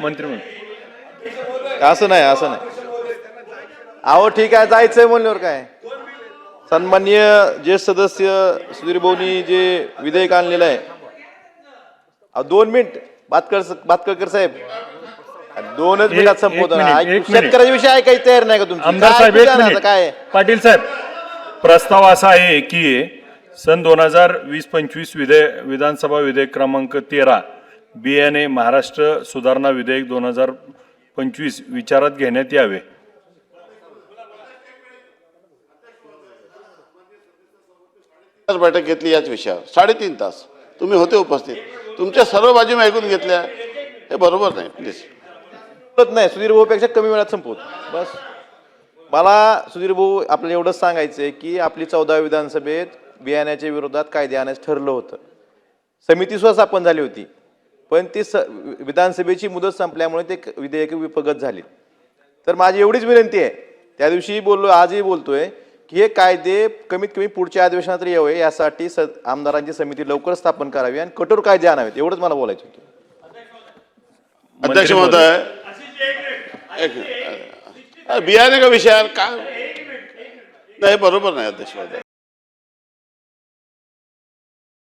मंत्रिमंडळ असं नाही असं नाही. अहो ठीक आहे जायचंय म्हणल्यावर काय? सन्माननीय ज्येष्ठ सदस्य सुधीर भाऊनी जे विधेयक आणलेलं आहे. दोन मिनिट बातकर बातकर साहेब. दोनच मिनिटात एक संपवतो ना. मिनिट, ऐक- एक मिनिट. शेतकऱ्याच्या विषयी ऐकायची तयार नाही का तुमची? आमदार काय साहेब पाटील साहेब प्रस्ताव असा आहे की सन दोन हजार वीस पंचवीस विधेय विधानसभा विधेयक क्रमांक तेरा बियाणे महाराष्ट्र सुधारणा विधेयक दोन हजार पंचवीस विचारात घेण्यात यावे. बैठक घेतली याच विषयावर. साडेतीन तास. तुम्ही होते उपस्थित. तुमच्या सर्व बाजू मी ऐकून घेतल्या. हे बरोबर नाही प्लीज बोलत नाही. सुधीर भाऊ पेक्षा कमी वेळात संपवतो. बस. मला सुधीर भाऊ आपल्याला एवढंच सांगायचं आहे की आपली चौदा विधानसभेत बियाण्याच्या विरोधात कायदे आणायचं ठरलं होतं. समिती सुद्धा स्थापन झाली होती. पण ती स विधानसभेची मुदत संपल्यामुळे ते विधेयक विफगत झाली. तर माझी एवढीच विनंती आहे. त्या दिवशी बोललो आजही बोलतोय की हे कायदे कमीत कमी पुढच्या अधिवेशनात यावे यासाठी स आमदारांची समिती लवकर स्थापन करावी आणि कठोर कायदे आणावेत एवढंच मला बोलायचं होतं. अध्यक्ष महोदय एक अरे, बियाणे का? विषय काय नाही बरोबर नाही अध्यक्ष महोदय.